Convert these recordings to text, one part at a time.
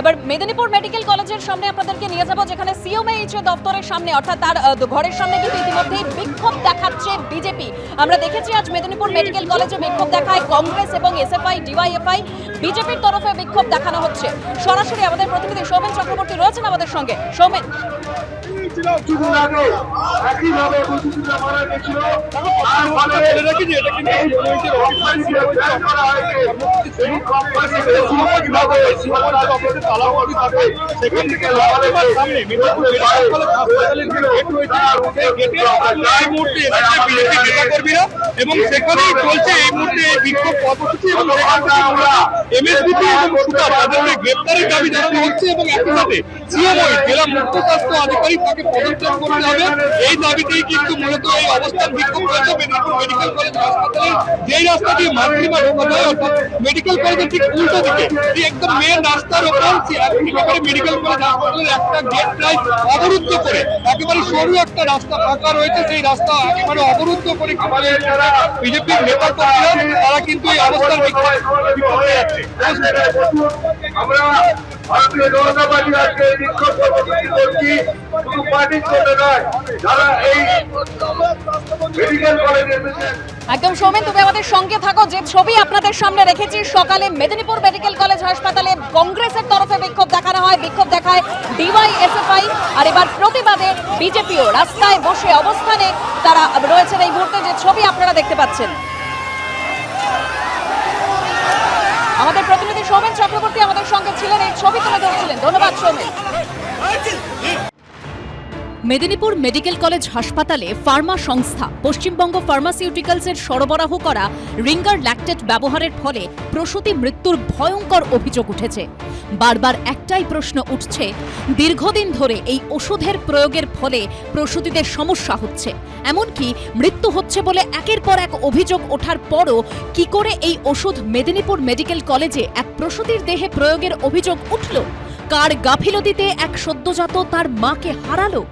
এবার মেদিনীপুর মেডিকেল কলেজের সামনে আপনাদেরকে নিয়ে যাব, যেখানে সিওমএইচ দপ্তরের সামনে, অর্থাৎ তার ঘরের সামনে কিন্তু ইতিমধ্যেই বিক্ষোভ দেখাচ্ছে বিজেপি আমরা দেখেছি আজ মেদিনীপুর মেডিকেল কলেজে বিক্ষোভ দেখায় কংগ্রেস এবং এসএফআই ডিওয়াইএফআই বিজেপির তরফে বিক্ষোভ দেখানো হচ্ছে। সরাসরি আমাদের প্রতিনিধি সৌমেন চক্রবর্তী রয়েছেন আমাদের সঙ্গে। সৌমেন। একইভাবে বুদ্ধিজীবীরা মারা গেছিল তার ফলে সেখান থেকে এবং সেখানেই চলছে এই মুহূর্তে এই বিক্ষোভ কর্মসূচি এবং এমএসবিপি এবং সুতার তাদেরকে গ্রেপ্তারের দাবি জানানো হচ্ছে এবং একই সাথে সিএমওই জেলা মুখ্য স্বাস্থ্য আধিকারিক তাকে পদত্যাগ করতে হবে। এই দাবিতেই কিন্তু মূলত এই অবস্থান বিক্ষোভ রয়েছে মেদিনীপুর মেডিকেল কলেজ হাসপাতালের যেই রাস্তা দিয়ে মাতৃমা ঢোকা যায় অর্থাৎ মেডিকেল কলেজের ঠিক উল্টো দিকে একদম মেন রাস্তার ওপর একেবারে মেডিকেল কলেজ হাসপাতালের একটা গেট প্রায় অবরুদ্ধ করে, একেবারে সরু একটা রাস্তা ফাঁকা রয়েছে। সেই রাস্তা একেবারে অবরুদ্ধ করে বিজেপির নেতা কর্মীরা তারা কিন্তু এই অবস্থান যাচ্ছে। আমরা ভারতীয় জনতা পার্টি আজকে বিক্ষোভ করছি। শুধু নয়, যারা এই মেডিকেল একদম সৌমেন, তুমি আমাদের সঙ্গে থাকো। যে ছবি আপনাদের সামনে রেখেছি, সকালে মেদিনীপুর মেডিকেল কলেজ হাসপাতালে কংগ্রেসের তরফে বিক্ষোভ দেখানো হয়। বিক্ষোভ দেখায় ডিওয়াই ডিওয়াইএসএফআই, আর এবার প্রতিবাদে বিজেপিও। রাস্তায় বসে অবস্থানে তারা রয়েছেন এই মুহূর্তে। যে ছবি আপনারা দেখতে পাচ্ছেন। সৌমেন চক্রবর্তী আমাদের সঙ্গে ছিলেন এই ছবি তুলে ধরছিলেন। ধন্যবাদ সৌমেন। মেদিনীপুর মেডিকেল কলেজ হাসপাতালে ফার্মা সংস্থা, পশ্চিমবঙ্গ ফার্মাসিউটিক্যালসের সরবরাহ করা রিঙ্গার ল্যাকটেট ব্যবহারের ফলে প্রসূতি মৃত্যুর ভয়ঙ্কর অভিযোগ উঠেছে। বারবার একটাই প্রশ্ন উঠছে, দীর্ঘদিন ধরে এই ওষুধের প্রয়োগের ফলে প্রসূতিদের সমস্যা হচ্ছে। এমনকি মৃত্যু হচ্ছে বলে একের পর এক অভিযোগ ওঠার পরও কি করে এই ওষুধ মেদিনীপুর মেডিকেল কলেজে এক প্রসূতির দেহে প্রয়োগের অভিযোগ উঠল? কার গাফিলতিতে এক সদ্যজাত তার মাকে হারালো?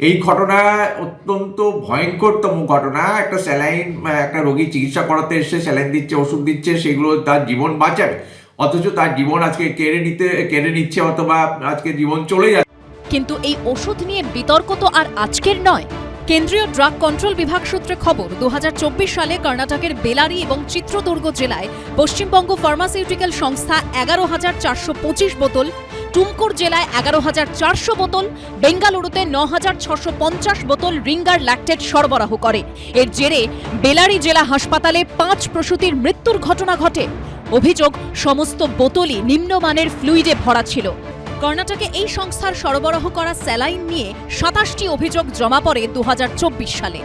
এই ঘটনা অত্যন্ত ভয়ঙ্করতম ঘটনা। একটা স্যালাইন, একটা রোগী চিকিৎসা করাতে এসে স্যালাইন দিচ্ছে, ওষুধ দিচ্ছে, সেগুলো তার জীবন বাঁচাবে। অথচ তার জীবন আজকে কেড়ে নিতে, কেড়ে নিচ্ছে অথবা আজকে জীবন চলে যাচ্ছে। কিন্তু এই ওষুধ নিয়ে বিতর্ক তো আর আজকের নয়। কেন্দ্রীয় ড্রাগ কন্ট্রোল বিভাগ সূত্রে খবর দু হাজার চব্বিশ সালে কর্ণাটকের বেলারি এবং চিত্রদুর্গ জেলায় পশ্চিমবঙ্গ ফার্মাসিউটিক্যাল সংস্থা এগারো হাজার চারশো পঁচিশ বোতল টুমকুর জেলায় এগারো হাজার চারশো বোতল, বেঙ্গালুরুতে ন হাজার ছশো পঞ্চাশ বোতল রিঙ্গার ল্যাকটেট সরবরাহ করে। এর জেরে বেলারি জেলা হাসপাতালে পাঁচ প্রসূতির মৃত্যুর ঘটনা ঘটে। অভিযোগ, সমস্ত বোতলই নিম্নমানের ফ্লুইডে ভরা ছিল। কর্ণাটকে এই সংস্থার সরবরাহ করা স্যালাইন নিয়ে সাতাশটি অভিযোগ জমা পড়ে দু হাজার চব্বিশ সালে।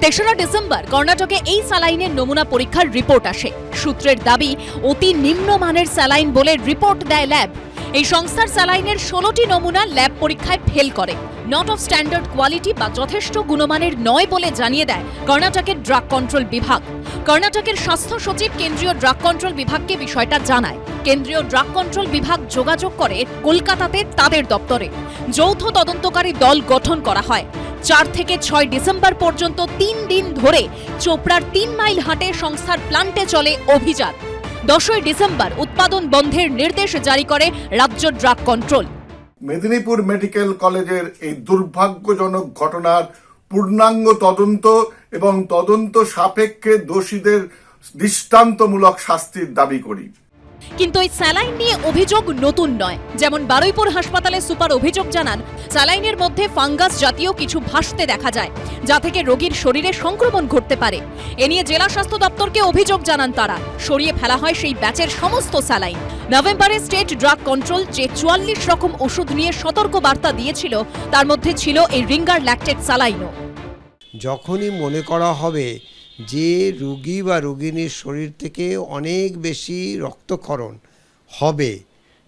তেসরা ডিসেম্বর, কর্ণাটকে এই স্যালাইনের নমুনা পরীক্ষার রিপোর্ট আসে। সূত্রের দাবি, অতি নিম্নমানের স্যালাইন বলে রিপোর্ট দেয় ল্যাব। এই সংস্থার স্যালাইনের ষোলোটি নমুনা ল্যাব পরীক্ষায় ফেল করে। নট অফ স্ট্যান্ডার্ড কোয়ালিটি বা যথেষ্ট গুণমানের নয় বলে জানিয়ে দেয় কর্ণাটকের ড্রাগ কন্ট্রোল বিভাগ। কর্ণাটকের স্বাস্থ্য সচিব কেন্দ্রীয় ড্রাগ কন্ট্রোল বিভাগকে বিষয়টা জানায়। কেন্দ্রীয় ড্রাগ কন্ট্রোল বিভাগ যোগাযোগ করে কলকাতাতে তাদের দপ্তরে। যৌথ তদন্তকারী দল গঠন করা হয়। চার থেকে ছয় ডিসেম্বর পর্যন্ত তিন দিন ধরে চোপড়ার তিন মাইল হাটে সংস্থার প্লান্টে চলে অভিযান। দশই ডিসেম্বর উৎপাদন বন্ধের নির্দেশ জারি করে রাজ্য ড্রাগ কন্ট্রোল। মেদিনীপুর মেডিকেল কলেজের এই দুর্ভাগ্যজনক ঘটনার পূর্ণাঙ্গ তদন্ত এবং তদন্ত সাপেক্ষে দোষীদের দৃষ্টান্তমূলক শাস্তির দাবি করি। কিন্তু এই স্যালাইন নিয়ে অভিযোগ নতুন নয়। যেমন বারুইপুর হাসপাতালে সুপার অভিযোগ জানান, স্যালাইনের মধ্যে ফাঙ্গাস জাতীয় কিছু ভাসতে দেখা যায়, যা থেকে রোগীর শরীরে সংক্রমণ ঘটতে পারে। এ নিয়ে জেলা স্বাস্থ্য দপ্তরকে অভিযোগ জানান তারা। সরিয়ে ফেলা হয় সেই ব্যাচের সমস্ত স্যালাইন। নভেম্বরে স্টেট ড্রাগ কন্ট্রোল যে চুয়াল্লিশ রকম ওষুধ নিয়ে সতর্ক বার্তা দিয়েছিল, তার মধ্যে ছিল এই রিঙ্গার ল্যাকটেড স্যালাইনও। যখনই মনে করা হবে যে রুগী বা রোগিনীর শরীর থেকে অনেক বেশি রক্তক্ষরণ হবে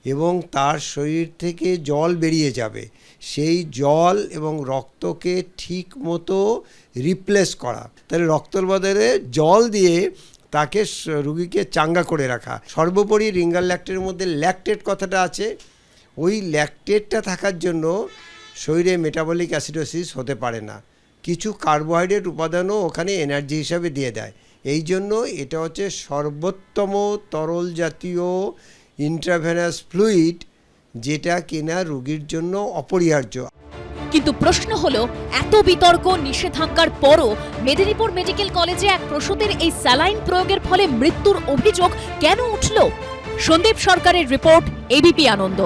এবং তার শরীর থেকে জল বেরিয়ে যাবে, সেই জল এবং রক্তকে ঠিক মতো রিপ্লেস করা। তাহলে রক্তর বদলে জল দিয়ে তাকে রুগীকে চাঙ্গা করে রাখা। সর্বোপরি রিঙ্গার ল্যাক্টের মধ্যে ল্যাকটেট কথাটা আছে। ওই ল্যাকটেটটা থাকার জন্য শরীরে মেটাবলিক অ্যাসিডোসিস হতে পারে না। কিছু কার্বোহাইড্রেট উপাদানও ওখানে এনার্জি হিসাবে দিয়ে দেয়। এই জন্য এটা হচ্ছে সর্বোত্তম তরল জাতীয় ইন্ট্রাভেনাস ফ্লুইড যেটা কিনা রোগীর জন্য অপরিহার্য। কিন্তু প্রশ্ন হলো, এত বিতর্ক, নিষেধাজ্ঞার পরও মেদিনীপুর মেডিকেল কলেজে এক প্রসূতির এই স্যালাইন প্রয়োগের ফলে মৃত্যুর অভিযোগ কেন উঠল? সন্দীপ সরকারের রিপোর্ট, এবিপি আনন্দ।